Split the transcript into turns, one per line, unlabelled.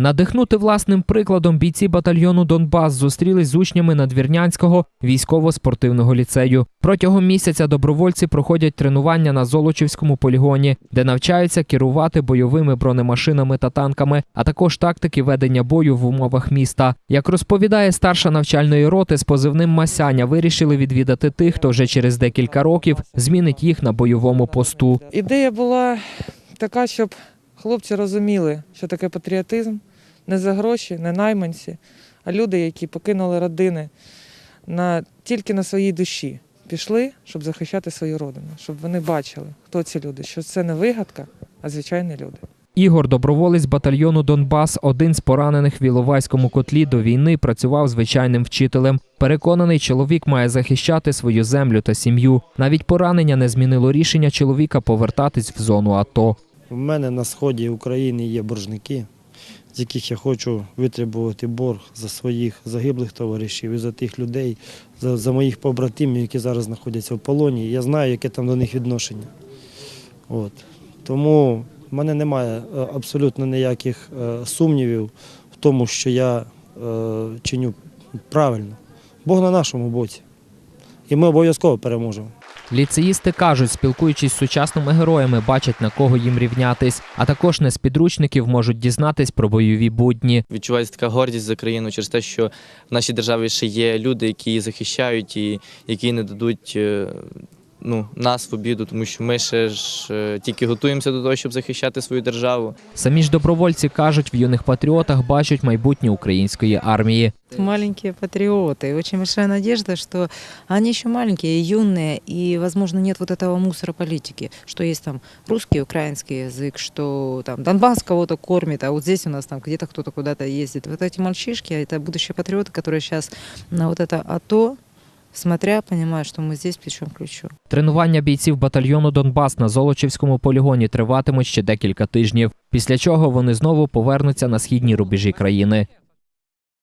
Надихнути власним прикладом бійці батальйону Донбас зустрілись з учнями Надвірнянського військово-спортивного ліцею. Протягом місяця добровольці проходять тренування на Золочівському полігоні, де навчаються керувати бойовими бронемашинами та танками, а також тактики ведення бою в умовах міста. Як розповідає старша навчальної роти з позивним Масяня, вирішили відвідати тих, хто вже через декілька років змінить їх на бойовому посту.
Ідея була така, щоб хлопці розуміли, що таке патріотизм не за гроші, не найманці, а люди, які покинули родини на, тільки на своїй душі. Пішли, щоб захищати свою родину, щоб вони бачили, хто ці люди, що це не вигадка, а звичайні люди.
Ігор, доброволець батальйону Донбас, один з поранених в Іловайському котлі до війни, працював звичайним вчителем. Переконаний, чоловік має захищати свою землю та сім'ю. Навіть поранення не змінило рішення чоловіка повертатись в зону АТО.
У мене на сході України є боржники, з яких я хочу витребувати борг за своїх загиблих товаришів і за тих людей, за, за моїх побратимів, які зараз знаходяться в полоні. Я знаю, яке там до них відношення. От. Тому в мене немає е, абсолютно ніяких е, сумнівів в тому, що я е, чиню правильно. Бог на нашому боці. І ми обов'язково переможемо.
Ліцеїсти кажуть, спілкуючись з сучасними героями, бачать на кого їм рівнятись, а також не з підручників можуть дізнатись про бойові будні.
Відчувається така гордість за країну через те, що в нашій державі ще є люди, які її захищають і які не дадуть е, ну, нас в обіду, тому що ми ще ж е, тільки готуємося до того, щоб захищати свою державу.
Самі ж добровольці кажуть, в юних патріотах бачать майбутнє української армії.
Маленькие патриоты. И очень большая надежда, что они еще маленькие, юные, и, возможно, нет вот этого мусора политики, что есть там русский, украинский язык, что там Донбасс кого-то кормит, а вот здесь у нас там где-то кто-то куда-то ездит. Вот эти мальчишки, это будущие патриоты, которые сейчас на вот это АТО, смотря, понимаю, что мы здесь плечом к.
Тренування бійців батальйону Донбас на Золочівському полігоні триватимуть ще декілька тижнів, після чого вони знову повернуться на східні рубежі країни.